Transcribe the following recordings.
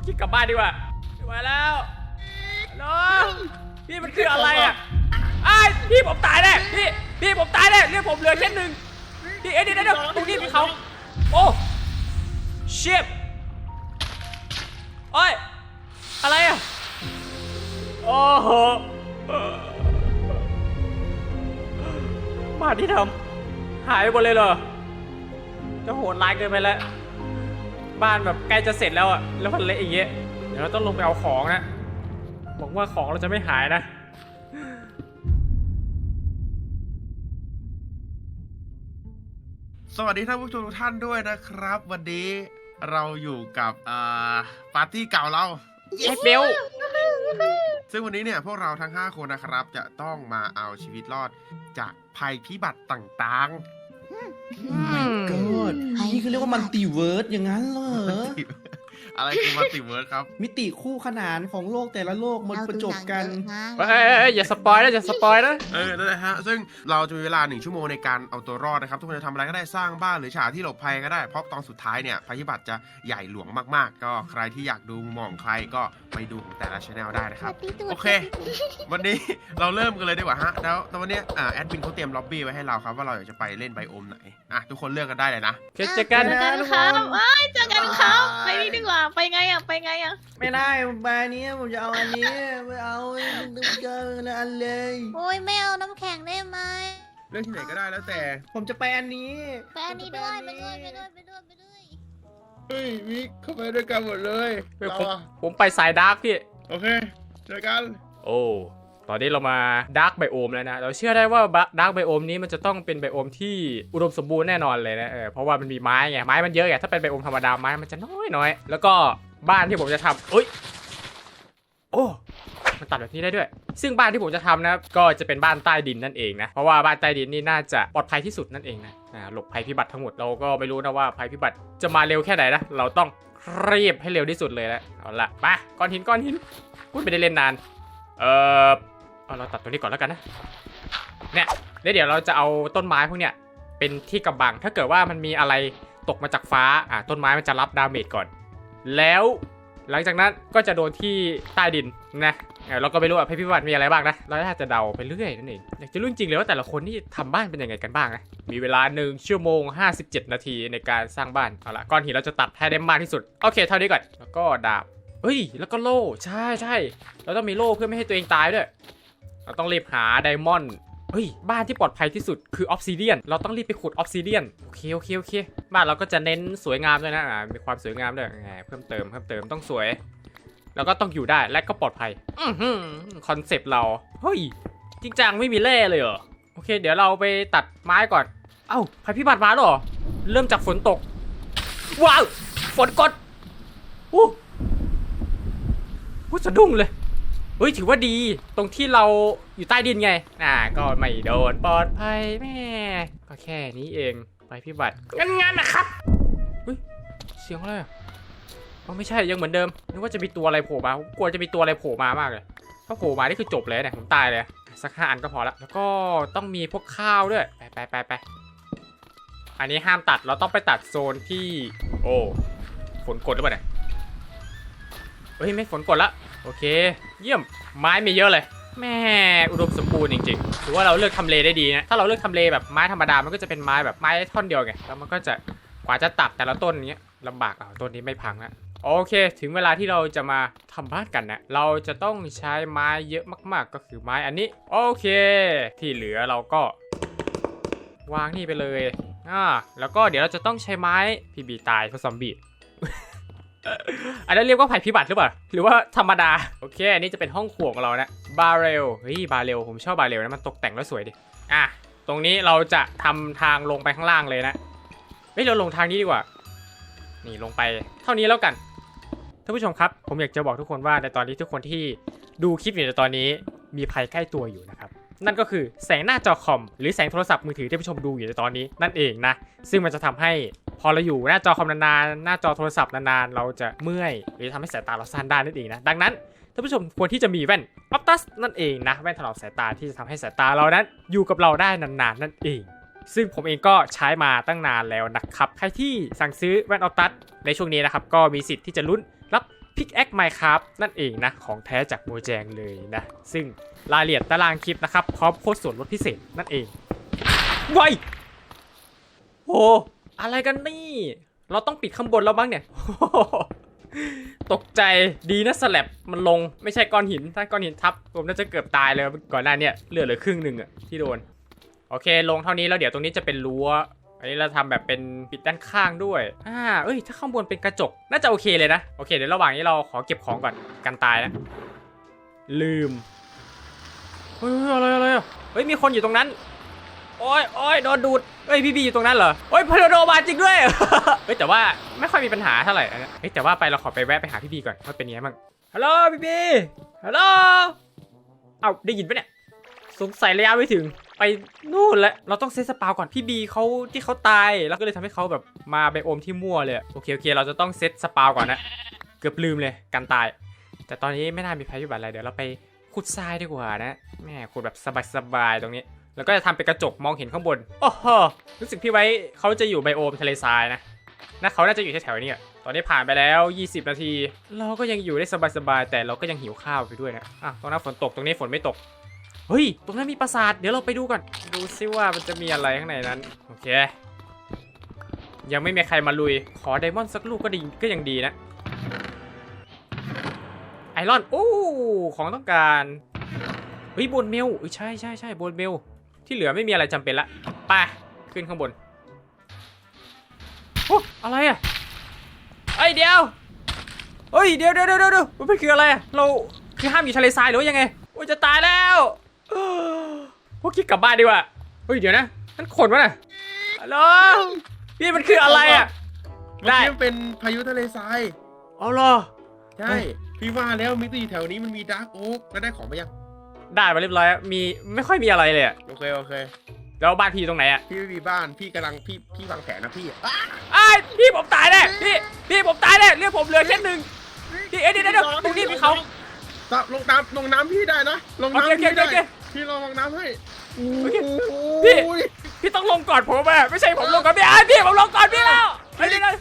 วกคิดกลับบ้านดีกว่าไม่ไหวแล้วฮัลโหลพี่มันคืออะไรอะไอ้ายพี่ผมตายแน่พี่พี่ผมตายแน่เรื่องผมเหลือแค่หนึ่งพี่เอ้ยเดี๋ยวเดี๋ยวเดี๋ยวตรงนี้มีเขาโอ้ชิบโอ้ยอะไรอะโอ้โหบ้านที่ทำหายไปหมดเลยเหรอจะโหดร้ายเกินไปแล้ว บ้านแบบใกล้จะเสร็จแล้วอะแล้วมันเละอย่างเงี้ยเดี๋ยวเราต้องลงไปเอาของนะหวังว่าของเราจะไม่หายนะสวัสดีท่านผู้ชมทุกท่านด้วยนะครับ วันนี้เราอยู่กับอ่าปาร์ตี้เก่าเรา ไอ้เบลซึ่งวันนี้เนี่ยพวกเราทั้ง 5 คนนะครับ จะต้องมาเอาชีวิตรอดจากภัยพิบัติต่าง ก็นี่คือเรียกว่ามันติเวิร์สอย่างนั้นเหรอๆ อะไรคือมัลติเวิร์สครับ มิติคู่ขนานของโลกแต่ละโลกมันประจบกัน เอ้ยเอ้ยเอ้ยอย่าสปอยนะอย่าสปอยนะเออนั่นแหละฮะ ซึ่งเราจะมีเวลาหนึ่งชั่วโมงในการเอาตัวรอดนะครับ ทุกคนจะทำอะไรก็ได้สร้างบ้านหรือฉากที่หลบภัยก็ได้ เพราะตอนสุดท้ายเนี่ยภัยพิบัติจะใหญ่หลวงมากๆ ก็ใครที่อยากดูมุมมองของใครก็ไปดูของแต่ละช anel ได้นะครับ โอเค วันนี้เราเริ่มกันเลยดีกว่าฮะ แล้วตอนนี้อ่าแอดมินเขาเตรียมล็อบบี้ไว้ให้เราครับว่าเราอยากจะไปเล่นไบโอมไหน อะทุกคนเลือกกันได้เลยนะ โอเคเจอกัน เจอเจอกันครับเอ้ยเจอกันครับไปนี่ดีกว่าไปไงอะไปไงอะไม่ได้แบรนด์นี้ผมจะเอาอันนี้ไม่เอาไม่เจออันเลยโอ้ยไม่เอาน้ำแข็งได้ไหมเลือกที่ไหนก็ได้แล้วแต่ ผมจะไปอันนี้ไปอันนี้ด้วยไปด้วยไปด้วยไปด้วยไปด้วยเฮ้ยมิกเข้าไปด้วยกันหมดเลยเฮ้ยผมผมไปสายดาร์กพี่ โอเคเจอกัน โอ้ ตอนนี้เรามาดาร์กไบโอมแล้วนะ เราเชื่อได้ว่าดาร์กไบโอมนี้มันจะต้องเป็นไบโอมที่อุดมสมบูรณ์แน่นอนเลยนะเออเพราะว่ามันมีไม้ไงไม้มันเยอะไงถ้าเป็นไบโอมธรรมดาไม้มันจะน้อยน้อยแล้วก็บ้านที่ผมจะทำเอ้ยโอ้มันตัดแบบนี้ได้ด้วย ซึ่งบ้านที่ผมจะทำนะก็จะเป็นบ้านใต้ดินนั่นเองนะ เพราะว่าบ้านใต้ดินนี่น่าจะปลอดภัยที่สุดนั่นเองนะหลบภัยพิบัติทั้งหมดเราก็ไม่รู้นะว่าภัยพิบัติจะมาเร็วแค่ไหนนะ เราต้องรีบให้เร็วที่สุดเลยนะเอาละไปก้อนหินก้อนหินพูดไม่ได้เล่นนาน เออ เอาเราตัดตัวนี้ก่อนแล้วกันนะ เนี่ยแล้วเดี๋ยวเราจะเอาต้นไม้พวกเนี้ยเป็นที่กำบัง ถ้าเกิดว่ามันมีอะไรตกมาจากฟ้า อ่าต้นไม้มันจะรับดาเมจก่อน แล้วหลังจากนั้นก็จะโดนที่ใต้ดินนะเราก็ไม่รู้ว่าภัยพิบัติมีอะไรบ้างนะ เราถ้าจะเดาไปเรื่อยนั่นเอง อยากจะรู้จริงเลยว่าแต่ละคนที่ทำบ้านเป็นยังไงกันบ้างนะ มีเวลา1ชั่วโมง 57 นาทีในการสร้างบ้าน เอาละก้อนหินเราจะตัดให้ได้มากที่สุด โอเค เท่านี้ก่อน แล้วก็ดาบ เฮ้ย แล้วก็โล่ ใช่ใช่ เราต้องมีโล่เพื่อไม่ให้ตัวเองตายด้วย เราต้องรีบหาไดมอนด์เฮ้ยบ้านที่ปลอดภัยที่สุดคือออฟซิเดียนเราต้องรีบไปขุดออฟซิเดียนโอเคโอเคโอเค บ้านเราก็จะเน้นสวยงามด้วยนะอ่ามีความสวยงามด้วยไงเพิ่มเติมเพิ่มเติมต้องสวย แล้วก็ต้องอยู่ได้และก็ปลอดภัยอือหือคอนเซปต์เราเฮ้ยจริงจังไม่มีแร่เลยเหรอโอเค เดี๋ยวเราไปตัดไม้ก่อน เอ้าภัยพิบัติมาหรอ เริ่มจากฝนตก ว้าว ฝนกดอู้หูสะดุ้งเลย เฮ้ยถือว่าดีตรงที่เราอยู่ใต้ดินไง อ่า ก็ไม่โดนปลอดภัยแม่ก็แค่นี้เองไปพิบัติงั้นงั้นนะครับเฮ้ยเสียงอะไรอะอ๋อไม่ใช่ยังเหมือนเดิมนึกว่าจะมีตัวอะไรโผล่มากลัวจะมีตัวอะไรโผล่มามากเลยถ้าโผล่มานี่คือจบเลยเนี่ยผมตายเลยสักห้าอันก็พอละแล้วก็ต้องมีพวกข้าวด้วยไปไปไปไปอันนี้ห้ามตัดเราต้องไปตัดโซนที่ โอ้ฝนกดหรือเปล่าเนี่ยเฮ้ยไม่ฝนกดละ โอเค เยี่ยมไม้มีเยอะเลย แม่อุดมสมบูรณ์จริงๆถือว่าเราเลือกทำเลได้ดีนะ ถ้าเราเลือกทำเลแบบไม้ธรรมดา มันก็จะเป็นไม้แบบไม้ท่อนเดียวไง แล้วมันก็จะกว่าจะตัดแต่ละต้นเนี้ยลำบากอะต้นนี้ไม่พังละโอเค ถึงเวลาที่เราจะมาทำบ้านกันนะเราจะต้องใช้ไม้เยอะมาก ๆ ก็คือไม้อันนี้ โอเค ที่เหลือเราก็ วางนี่ไปเลยอ่าแล้วก็เดี๋ยวเราจะต้องใช้ไม้พีบีตายเพราะซอมบี้ อันนั้นเรียกว่าภัยพิบัติหรือเปล่า หรือว่าธรรมดา โอเค อันนี้จะเป็นห้องครัวของเรานะ บาเรล เฮ้ย บาเรล ผมชอบบาเรลนะ มันตกแต่งแล้วสวยดิ อะ ตรงนี้เราจะทำทางลงไปข้างล่างเลยนะ เฮ้ย เราลงทางนี้ดีกว่า นี่ลงไป เท่านี้แล้วกัน ท่านผู้ชมครับ ผมอยากจะบอกทุกคนว่าในตอนนี้ทุกคนที่ดูคลิปอยู่ในตอนนี้ มีภัยใกล้ตัวอยู่นะครับ นั่นก็คือแสงหน้าจอคอม หรือแสงโทรศัพท์มือถือที่ผู้ชมดูอยู่ในตอนนี้นั่นเองนะ ซึ่งมันจะทำให้พอเราอยู่หน้าจอคอมนานๆ หน้าจอโทรศัพท์นานๆ เราจะเมื่อย หรือทำให้สายตาเราสั้นได้นั่นเองนะ ดังนั้นท่านผู้ชมควรที่จะมีแว่น Optus นั่นเองนะ แว่นถนอมสายตาที่จะทำให้สายตาเรานั้นอยู่กับเราได้นานๆ นั่นเองซึ่งผมเองก็ใช้มาตั้งนานแล้วนะครับ ใครที่สั่งซื้อแว่น Optus ในช่วงนี้นะครับ ก็มีสิทธิ์ที่จะลุ้นรับ พิกแอคไมครับนั่นเองนะของแท้จากโมแจงเลยนะ ซึ่งรายละเอียดตารางคลิปนะครับ พร้อมโค้ดส่วนลดพิเศษนั่นเองไวโอ้อะไรกันนี่ เราต้องปิดข้างบนแล้วบ้างเนี่ย ตกใจดีนะสแลบมันลงไม่ใช่ก้อนหิน ถ้าก้อนหินทับผมน่าจะเกือบตายเลยก่อนหน้าเนี่ยเหลือเหลือครึ่งหนึ่งอะที่โดน โอเค ลงเท่านี้แล้วเดี๋ยวตรงนี้จะเป็นรั้ว อันนี้เราทำแบบเป็นปิดด้านข้างด้วย อ่า เอ้ย ถ้าข้างบนเป็นกระจก น่าจะโอเคเลยนะ โอเค เดี๋ยวระหว่างนี้เราขอเก็บของก่อน กันตายนะ ลืม เฮ้ยอะไรอะไรเฮ้ย มีคนอยู่ตรงนั้น โอ้ยโอ้ยโดนดูด เฮ้ย พี่บีอยู่ตรงนั้นเหรอเฮ้ยพาโดมาจริงด้วย เฮ้ย แต่ว่าไม่ค่อยมีปัญหาเท่าไหร่นเนี้ยเฮ้ย แต่ว่าไปเราขอไปแวะไปหาพี่บีก่อนว่าเป็นยังไงบ้าง ฮัลโหลพี่บี ฮัลโหล เอ้าได้ยินปะเนี่ย สงสัยระยะไม่ถึง ไปนู่นแล้วเราต้องเซตสปาวก่อนพี่บีเขาที่เขาตาย แล้วก็เลยทำให้เขาแบบมาไบโอมที่มั่วเลยโอเคโอเค เราจะต้องเซตสปาวก่อนนะเกือบลืมเลยการตาย แต่ตอนนี้ไม่น่ามีภัยพิบัติอะไรเดี๋ยวเราไปขุดทรายดีกว่านะแม่ขุดแบบสบายๆตรงนี้ แล้วก็จะทำเป็นกระจกมองเห็นข้างบนโอ้โหรู้สึกพี่ไว้เขาจะอยู่ไบโอมทะเลทรายนะนะเขาน่าจะอยู่แถวๆนี้อะตอนนี้ผ่านไปแล้ว 20 นาที เราก็ยังอยู่ได้สบายๆแต่เราก็ยังหิวข้าวไปด้วยนะอะตรงนั้นฝนตกตรงนี้ฝนไม่ตก เฮ้ย ตรงนั้นมีปราสาท เดี๋ยวเราไปดูก่อน ดูซิว่ามันจะมีอะไรข้างในนั้น โอเค ยังไม่มีใครมาลุย ขอไดมอนด์สักลูกก็ดีก็ยังดีนะ ไอรอน โอ้ ของต้องการ เฮ้ยบนเมลเอ้ยใช่ใช่ใช่บนเมล ที่เหลือไม่มีอะไรจำเป็นละไปขึ้นข้างบน โอ้ อะไรอะเอ้ยเดียวเฮ้ย เดี๋ยวเดี๋ยวเดี๋ยวเดียวมันคืออะไรอะเราคือห้ามอยู่ทะเลทรายหรือว่ายังไง โอ้ยจะตายแล้ว พวกคิดกลับบ้านดีกว่า เฮ้ยเดี๋ยวนะนั่นขนวะน่ะฮัลโหลพี่มันคืออะไรอะได้ได้เป็นพายุทะเลทรายเอาเหรอ ใช่พี่ว่าแล้วมิตรอยู่แถวนี้มันมีดาร์กโอ๊กแล้วได้ของไปยังได้มาเรียบร้อยแล้วมีไม่ค่อยมีอะไรเลยอะโอเคโอเค แล้วบ้านพี่ตรงไหนอะพี่ไม่มีบ้านพี่กำลังพี่พี่วางแผนนะพี่อะไอ้ายพี่ผมตายแน่พี่พี่ผมตายแน่เรื่องผมเหลือแค่หนึ่ง พี่เอ้ยเดี๋ยวเดี๋ยวเดี๋ยวตรงนี้มีเขา ตะลงน้ำลงน้ำพี่ได้นะลงโอเคน้ำโอเคพี่โอได้เค พี่ลองลงน้ำให้โอเคโอ้พี่ยพี่ต้องลงก่อนผมอะไม่ใช่ผมลงก่อนพี่ไอ้ายพี่ผมลงก่อนพี่แล้วเฮ้ยเดี๋ยวเดี๋ยว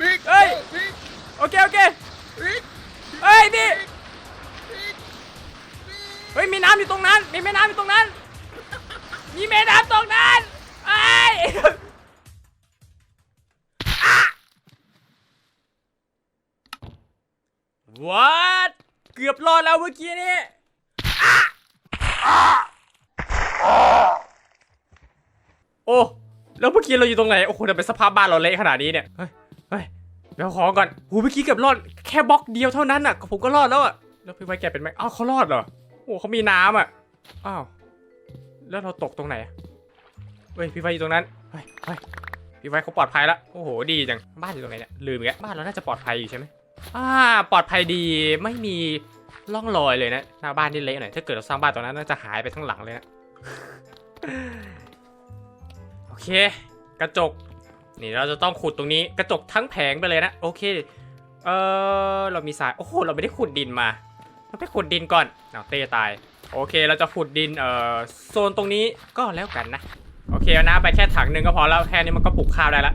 บิ๊กเฮ้ยบิ๊กโอเคโอเคบิ๊กเฮ้ยพี่บิ๊กเฮ้ยมีน้ำอยู่ตรงนั้น มีแม่น้ำอยู่ตรงนั้น มีแม่น้ำตรงนั้นไอ้ยวัดเกือบรอดแล้วเมื่อกี้นี้อะอะ โอ้ แล้วเมื่อกี้เราอยู่ตรงไหน โอ้โหทำไมสภาพบ้านเราเละขนาดนี้เนี่ย เฮ้ย เฮ้ยเดี๋ยวของก่อนหูเมื่อกี้เกือบรอด แค่บล็อกเดียวเท่านั้นอะผมก็รอดแล้วอะ แล้วพี่ไว้แกเป็นไหมอ้าวเขารอดเหรอ โอ้เขามีน้ำอะ อ้าว แล้วเราตกตรงไหนเฮ้ย พี่ไว้อยู่ตรงนั้น เฮ้ย เฮ้ย พี่ไว้เขาปลอดภัยแล้วโอ้โห ดีจัง บ้านอยู่ตรงไหนเนี่ย ลืมอีกแล้วบ้านเราน่าจะปลอดภัยอยู่ใช่ไหมอ่า ปลอดภัยดี ไม่มี ร่องรอยเลยนะ หน้าบ้านนี่เละหน่อยถ้าเกิดเราสร้างบ้านตรงนั้นน่าจะหายไปทั้งหลังเลยนะโอเค กระจก นี่เราจะต้องขุดตรงนี้กระจกทั้งแผงไปเลยนะ โอเค เออเรามีสายโอ้โหเราไม่ได้ขุดดินมาเราไปขุดดินก่อนเอาเต้ตาย โอเคเราจะขุดดินเอ่อโซนตรงนี้ก็แล้วกันนะโอเคเอาน้ำไปแค่ถังหนึ่งก็พอแล้วแค่นี้มันก็ปลูกข้าวได้ละ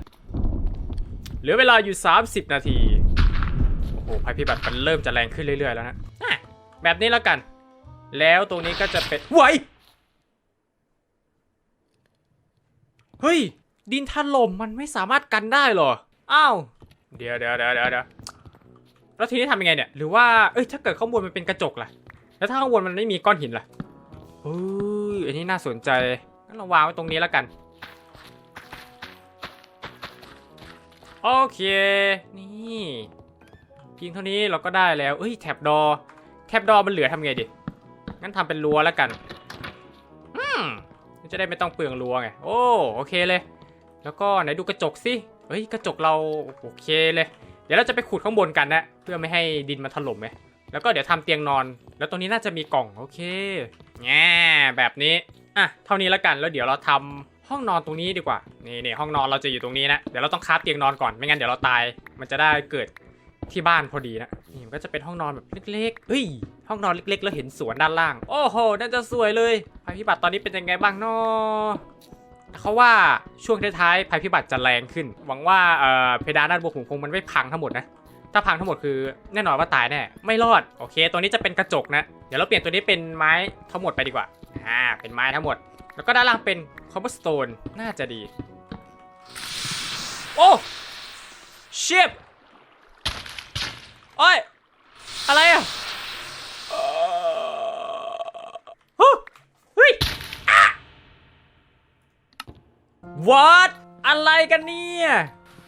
เหลือเวลาอยู่ 30 นาทีโอ้โหภัยพิบัติมันเริ่มจะแรงขึ้นเรื่อยๆแล้วนะะ แบบนี้แล้วกัน แล้วตรงนี้ก็จะเป็นไหวเฮ้ย ดินถล่มมันไม่สามารถกันได้หรอ อ้าวเดี๋ยวเดี๋ยวเดี๋ยวเดี๋ยวเดี๋ยวแล้วทีนี้ทำยังไงเนี่ย หรือว่า เอ้ย ถ้าเกิดข้างบนมันเป็นกระจกล่ะ แล้วถ้าข้างบนมันไม่มีก้อนหินล่ะเฮ้ย อันนี้น่าสนใจ งั้นเราวางไว้ตรงนี้แล้วกัน โอเค นี่เพียงเท่านี้เราก็ได้แล้ว เอ้ยแท็บดอ แท็บดอมันเหลือทำไงดิ งั้นทำเป็นรั้วแล้วกัน อืมจะได้ไม่ต้องเปลืองรั้วไง โอ้โอเคเลย แล้วก็ไหนดูกระจกสิ เฮ้ยกระจกเราโอเคเลย เดี๋ยวเราจะไปขุดข้างบนกันนะ เพื่อไม่ให้ดินมันถล่มไงแล้วก็เดี๋ยวทำเตียงนอน แล้วตรงนี้น่าจะมีกล่องโอเคแง่แบบนี้ อะเท่านี้แล้วกัน แล้วเดี๋ยวเราทำห้องนอนตรงนี้ดีกว่า นี่นี่ห้องนอนเราจะอยู่ตรงนี้นะ เดี๋ยวเราต้องคาฟเตียงนอนก่อน ไม่งั้นเดี๋ยวเราตาย มันจะได้เกิด ที่บ้านพอดีนะนี่มันก็จะเป็นห้องนอนแบบเล็กๆเฮ้ย ห้องนอนเล็กๆ แล้วเห็นสวนด้านล่าง โอ้โห น่าจะสวยเลย ภัยพิบัติตอนนี้เป็นยังไงบ้างเนาะเขาว่าช่วงท้ายๆ ภัยพิบัติจะแรงขึ้น หวังว่าเอ่อเพดานด้านบนผมคงมันไม่พังทั้งหมดนะ ถ้าพังทั้งหมดคือแน่นอนว่าตายแน่ ไม่รอด โอเค ตัวนี้จะเป็นกระจกนะ เดี๋ยวเราเปลี่ยนตัวนี้เป็นไม้ทั้งหมดไปดีกว่า อ่า เป็นไม้ทั้งหมด แล้วก็ด้านล่างเป็นคอ b เ e อร์สโตน น่าจะดี โอ้เชิป โอ้ย อะไรอะเอ่อฮะเฮ้ย What อะไรกันเนี่ย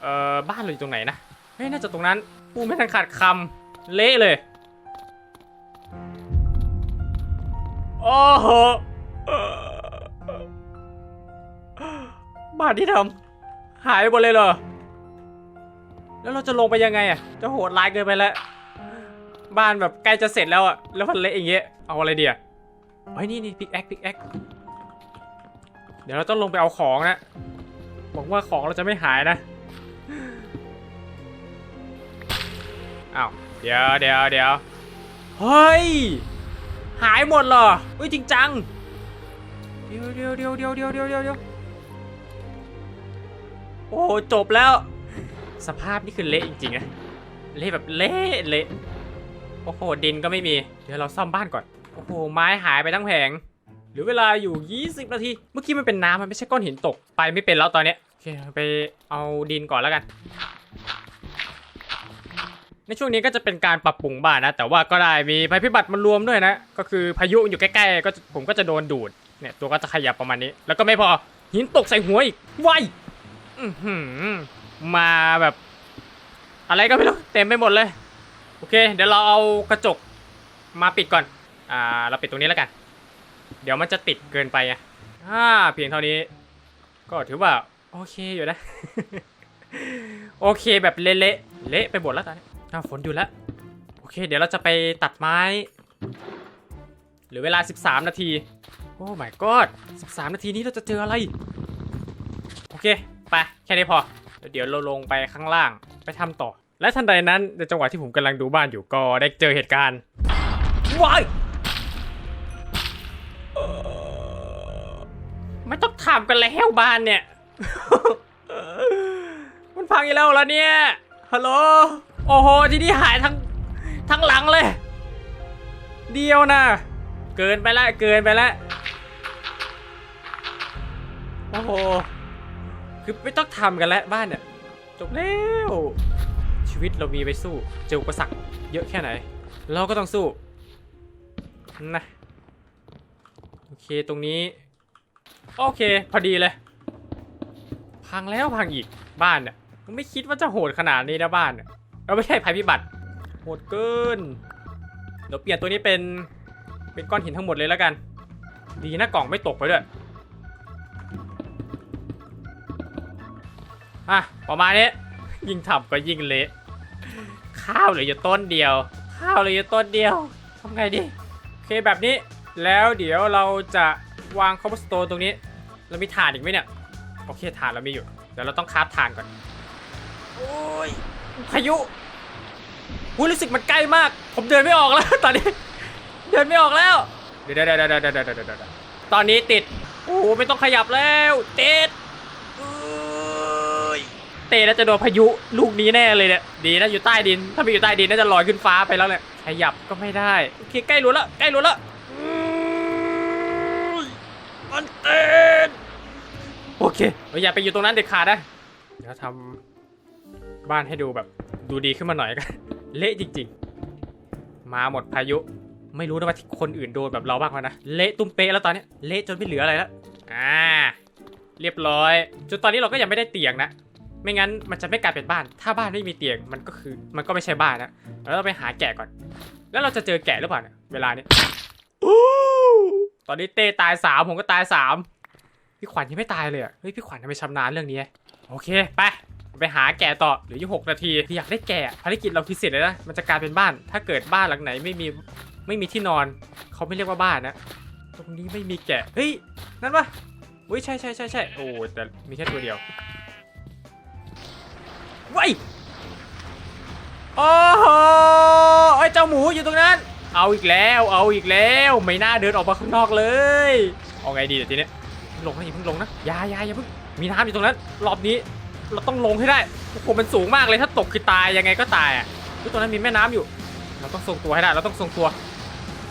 เอ่อ บ้านเราอยู่ตรงไหนนะ เฮ้ย น่าจะตรงนั้น ปูไม่ทันขาดคำเละเลย โอ้โหเอ่อบ้านที่ทำหายไปหมดเลยเหรอ แล้วเราจะลงไปยังไงอะจะโหดร้ายเกินไปแล้ว บ้านแบบใกล้จะเสร็จแล้วอะ แล้วมันเละอย่างเงี้ย เอาอะไรเดียวเฮ้ยนี่นี่พิกแอคพิกแอคเดี๋ยวเราต้องลงไปเอาของนะบอกว่าของเราจะไม่หายนะเอาเดี๋ยวเดี๋ยวเดี๋ยวเฮ้ย หายหมดเหรออุ้ยจริงจังเดี๋ยวเดี๋ยวเดี๋ยวเดี๋ยวเดี๋ยวเดี๋ยวโอ้จบแล้ว สภาพนี่คือเละจริงๆนะเละแบบเละเละโอ้โหดินก็ไม่มี เดี๋ยวเราซ่อมบ้านก่อน โอ้โหไม้หายไปทั้งแผง หรือเวลาอยู่ 20 นาที เมื่อกี้มันเป็นน้ำมันไม่ใช่ก้อนหินตก ไปไม่เป็นแล้วตอนเนี้ยโอเคไปเอาดินก่อนแล้วกัน ในช่วงนี้ก็จะเป็นการปรับปรุงบ้านนะ แต่ว่าก็ได้มีภัยพิบัติมารวมด้วยนะ ก็คือพายุอยู่ใกล้ๆก็ผมก็จะโดนดูด เนี่ยตัวก็จะขยับประมาณนี้ แล้วก็ไม่พอหินตกใส่หัวอีกไวอื้อหือ มาแบบ อะไรก็ไม่รู้เต็มไปหมดเลย โอเค เดี๋ยวเราเอากระจกมาปิดก่อน อ่า เราปิดตรงนี้แล้วกัน เดี๋ยวมันจะติดเกินไปไงอ่าเพียงเท่านี้ ก็ถือว่า โอเคอยู่นะ โอเคแบบเละๆเละไปหมดแล้วตอนนี้อ้าวฝนอยู่แล้วโอเค เดี๋ยวเราจะไปตัดไม้เหรือเวลา 13 นาที โอ้ my god 13 นาทีนี้เราจะเจออะไร โอเค ไป แค่นี้พอ เดี๋ยวเราลงไปข้างล่างไปทำต่อ และทันใดนั้นในจังหวะที่ผมกำลังดูบ้านอยู่ก็ได้เจอเหตุการณ์ว้ายเอ่อไม่ต้องทำกันแล้วบ้านเนี่ย มันพังอีกแล้วเหรอเนี่ยฮัลโหลโอ้โหที่นี่หายทั้งทั้งหลังเลย เดียวนะเกินไปละเกินไปละโอ้โห คือไม่ต้องทำกันแล้วบ้านเนี่ยจบแล้วชีวิตเรามีไปสู้ เจออุปสรรคเยอะแค่ไหน เราก็ต้องสู้นะโอเคตรงนี้ โอเค พอดีเลย พังแล้วพังอีกบ้านเนี่ยไม่คิดว่าจะโหดขนาดนี้นะบ้านเนี่ยเราไม่ใช่ภัยพิบัติโหดเกินเดี๋ยวเปลี่ยนตัวนี้เป็นเป็นก้อนหินทั้งหมดเลยแล้วกัน ดีนะกล่องไม่ตกไปด้วย อะประมาณนี้ยิ่งทำก็ยิ่งเละข้าวเหลืออยู่ต้นเดียว ข้าวเหลืออยู่ต้นเดียวทำไงดีโอเคแบบนี้แล้วเดี๋ยวเราจะวางคอมสโตนตรงนี้ เรามีถ่านอีกไหมเนี่ยโอเคถ่านเรามีอยู่เดี๋ยวเราต้องคราฟถ่านก่อนโอ้ยพายุอุ้ยรู้สึกมันใกล้มาก ผมเดินไม่ออกแล้ว ตอนนี้ เดินไม่ออกแล้วเดี๋ยวเดี๋ยวเดี๋ยวเดี๋ยวเดี๋ยวเดี๋ยวตอนนี้ติดโอ้ไม่ต้องขยับแล้วติด เตะน่าจะโดนพายุลูกนี้แน่เลยเนี่ยดีนะอยู่ใต้ดิน ถ้าไม่อยู่ใต้ดินน่าจะลอยขึ้นฟ้าไปแล้วเนี่ยขยับก็ไม่ได้โอเคใกล้รู้แล้วใกล้รู้แล้วมันเต้นโอเคเราอย่าไปอยู่ตรงนั้นเด็ดขาดนะเดี๋ยวทำบ้านให้ดูแบบดูดีขึ้นมาหน่อยกันเละจริง ๆ มาหมดพายุไม่รู้นะว่าคนอื่นโดนแบบเราบ้างไหมนะเละตุ้มเป๊ะแล้วตอนนี้เละจนไม่เหลืออะไรแล้วอ่าเรียบร้อยจนตอนนี้เราก็ยังไม่ได้เตียงนะ ไม่งั้นมันจะไม่กลายเป็นบ้าน ถ้าบ้านไม่มีเตียงมันก็คือ มันก็ไม่ใช่บ้านนะเราต้องไปหาแกะก่อน แล้วเราจะเจอแกะหรือเปล่าเนี่ยเวลานี้ตอนนี้เต้ตายสามผมก็ตายสามพี่ขวัญยังไม่ตายเลยอะเฮ้ยพี่ขวัญทำไมชำนาญเรื่องนี้โอเคไปไปหาแกะต่อเหลืออยู่หกนาทีอยากได้แกะภารกิจเราคือเสร็จแล้วนะมันจะกลายเป็นบ้าน ถ้าเกิดบ้านหลังไหนไม่มีไม่มีที่นอน เขาไม่เรียกว่าบ้านนะตรงนี้ไม่มีแกะเฮ้ยนั่นปะอุ้ยใช่ใช่ใช่ใช่โอ้แต่มีแค่ตัวเดียว ว้ยโอ้โหไอ้เจ้าหมูอยู่ตรงนั้น เอาอีกแล้ว เอาอีกแล้ว ไม่น่าเดินออกมาข้างนอกเลย เอาไงดีเดี๋ยวทีเนี้ยลงนะอย่าเพิ่งลงนะอยาอยาอย่าเพิ่ง มีน้ำอยู่ตรงนั้น รอบนี้เราต้องลงให้ได้โอ้โหมันสูงมากเลยถ้าตกคือตายยังไงก็ตายอะตรงนั้นมีแม่น้ำอยู่ เราต้องทรงตัวให้ได้ เราต้องทรงตัว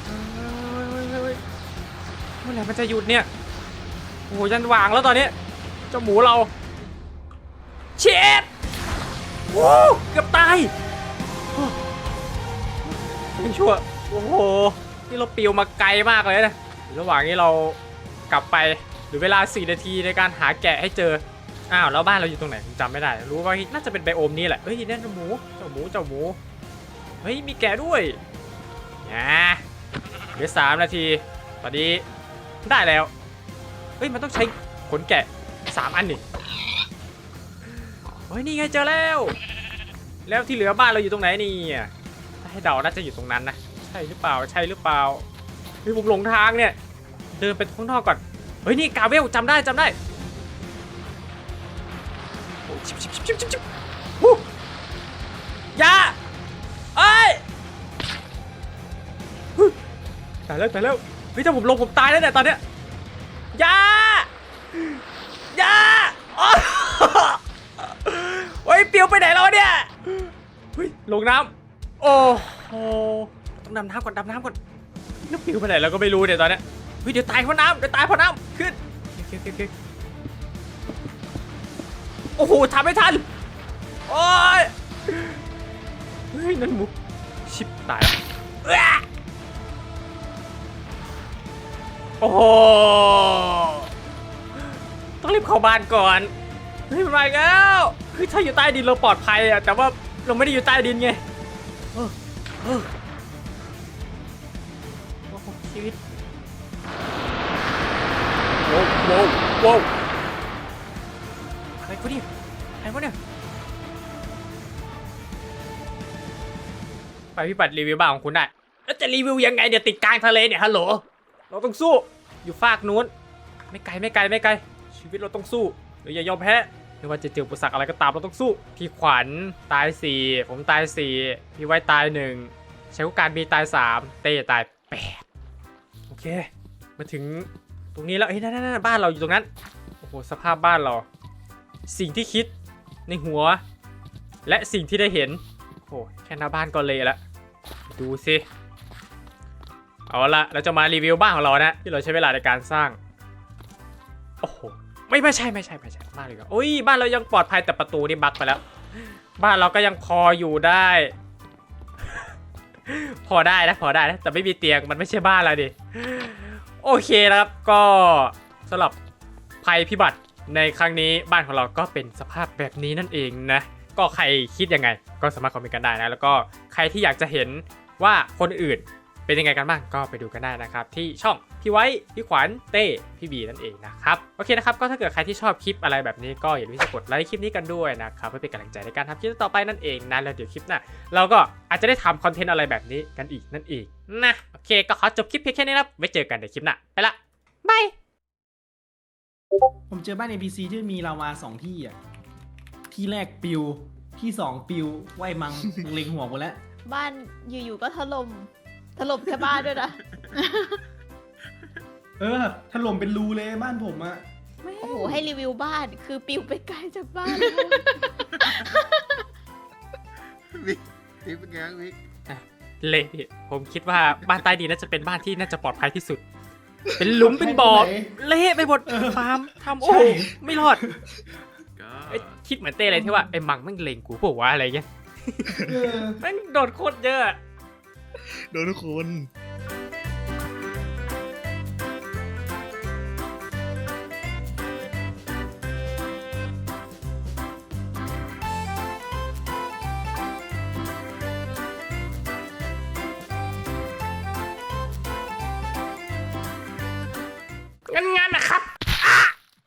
เฮ้ยเฮ้ยเฮ้ยเฮ้ยเมื่อไหร่มันจะหยุดเนี่ย โอ้โหยันวางแล้วตอนนี้เจ้าหมูเรา เช็ด โอ้เกือบตายโอ้ยังชั่ว โอ้โห นี่เราปิวมาไกลมากเลยนะ ระหว่างนี้เรากลับไปหรือเวลา 4 นาทีในการหาแกะให้เจอ อ้าว แล้วบ้านเราอยู่ตรงไหนผมจำไม่ได้ รู้ว่าน่าจะเป็นไบโอมนี้แหละ เฮ้ยนั่นเจ้าหมู เจ้าหมู เจ้าหมู เฮ้ย มีแกะด้วยนะเหลือสามนาที ตอนนี้ได้แล้ว เฮ้ย มันต้องใช้ขนแกะสามอันนี่ ฮ้ยนี่ไงเจอแล้ว แล้วที่เหลือบ้านเราอยู่ตรงไหนนี่ถ้าให้เดาน่าจะอยู่ตรงนั้นนะใช่หรือเปล่าใช่หรือเปล่าเฮ้ยผมหลงทางเนี่ย เดินไปข้างนอกก่อนเฮ้ยนี่กาเวลจำได้จำได้โอ้ชิบชิบชิบชิบชิบชิบฮู้ยาเอ้ยตายแล้วตายแล้วเฮ้ยถ้าผมลงผมตายแล้วเนี่ยตอนเนี้ยยายาอ๋อ เฮ้ยปิวไปไหนแล้วเนี่ยเฮ้ยลงน้ำโอ้โหต้องดำน้ำก่อนดำน้ำก่อนน้ำปิวไปไหนเราก็ไม่รู้เนี่ยตอนเนี้ยเฮ้ยเดี๋ยวตายเพราะน้ำเดี๋ยวตายเพราะน้ำขึ้นโอเคโอเคโอเคโอ้โหทำไม่ทันโอ้ยเฮ้ยนั่นหมูชิบตายแล้วเอ้อโอ้โหต้องรีบเข้าบ้านก่อนเฮ้ยมันมาอีกแล้ว คือถ้าอยู่ใต้ดินเราปลอดภัยอะแต่ว่าเราไม่ได้อยู่ใต้ดินไงเออเออโอ้โหชีวิตโว้วโว้วโว้วอะไรกูเนี่ยอะไรวะเนี่ยไปพิบัติรีวิวบ้านของคุณได้แล้วจะรีวิวยังไงเดี๋ยวติดกลางทะเลเนี่ยฮัลโหลเราต้องสู้อยู่ฟากนู้น ไม่ไกลไม่ไกลไม่ไกล ชีวิตเราต้องสู้เราอย่ายอมแพ้ ไม่ว่าจะเจออุปสรรคอะไรก็ตามเราต้องสู้ พี่ขวัญตายสี่ผมตายสี่พี่ไว้ตายหนึ่งใช้กุการบีตาย 3 เต้ตาย 8 โอเค มาถึงตรงนี้แล้วเฮ้ยนั่นนั่นบ้านเราอยู่ตรงนั้น โอ้โห สภาพบ้านเรา สิ่งที่คิดในหัว และสิ่งที่ได้เห็น โอ้โห แค่หน้าบ้านก็เละละดูสิเอาละเราจะมารีวิวบ้านของเรานะ ที่เราใช้เวลาในการสร้าง โอ้โห ไม่ไม่ใช่ไม่ใช่ไม่ใช่บ้านเลยครับโอ้ยบ้านเรายังปลอดภัยแต่ประตูนี่บักไปแล้ว บ้านเราก็ยังพออยู่ได้ พอได้นะพอได้นะแต่ไม่มีเตียงมันไม่ใช่บ้านเราดิโอเคนะครับก็สำหรับภัยพิบัติในครั้งนี้บ้านของเราก็เป็นสภาพแบบนี้นั่นเองนะก็ใครคิดยังไง ก็สามารถคอมเมนต์กันได้นะ แล้วก็ใครที่อยากจะเห็นว่าคนอื่น เป็นยังไงกันบ้างก็ไปดูกันได้นะครับ ที่ช่องพี่ไว้ พี่ขวัญเต้พี่บีนั่นเองนะครับโอเคนะครับ ก็ถ้าเกิดใครที่ชอบคลิปอะไรแบบนี้ก็อย่าลืมที่จะกดไลค์คลิปนี้กันด้วยนะครับเพื่อเป็นกำลังใจในการทำคลิปต่อไปนั่นเองนะแล้วเดี๋ยวคลิปหน้าเราก็อาจจะได้ทำคอนเทนต์อะไรแบบนี้กันอีกนั่นเองนะโอเค ก็ขอจบคลิปเพียงแค่นี้นะครับไว้เจอกันในคลิปหน้าไปละบายผมเจอบ้าน NPC ที่มีลาวาสองที่อะที่แรกปิวที่สองปิวไหวมังเล็งหัวหมดแล้วบ้านอยู่ๆก็ถล่ม ถล่มแค่บ้านด้วยนะเออถล่มเป็นรูเลยบ้านผมอะโอ้โหให้รีวิวบ้านคือปิวไปไกลจากบ้าน วิกวิกเป็นไงวิกเละพี่ผมคิดว่าบ้านใต้ดินน่าจะเป็นบ้านที่น่าจะปลอดภัยที่สุด เป็นหลุมเป็นบ่อเละไปหมดฟาร์มทำโอ้โหไม่รอดก็เอ้ยคิดเหมือนเต้เลยที่ว่าไอ้มังแม่งเลงกูเปล่าวะอะไรเงี้ยเออ แม่งโดนโคตรเยอะ โดนทุกคน